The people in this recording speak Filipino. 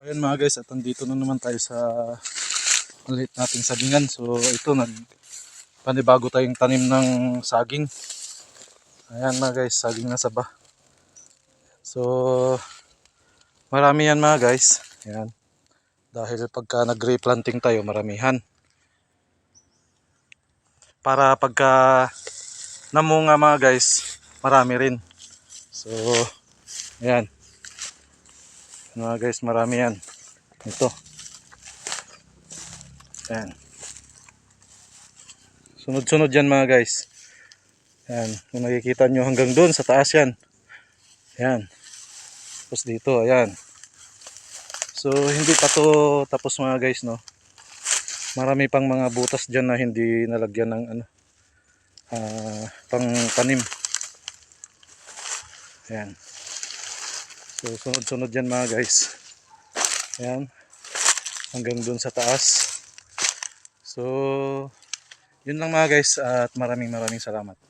Ayan mga guys, at nandito na naman tayo sa maliit nating sagingan. So ito, nag panibago tayong tanim ng saging. Ayan mga guys, saging na saba. So marami yan mga guys. Ayan. Dahil pagka nag-replanting tayo, maramihan. Para pagka namunga mga guys, marami rin. So, ayan. Mga guys, marami yan. Ito. Ayan. Sunod-sunod yan mga guys. Ayan. Kung nakikita nyo hanggang doon sa taas yan. Ayan. Tapos dito, ayan. So, hindi pa to tapos mga guys, no. Marami pang mga butas dyan na hindi nalagyan ng ano, ah, pang tanim. Ayan. So, sunod-sunod yan mga guys. Ayan. Hanggang dun sa taas. So, yun lang mga guys at maraming maraming salamat.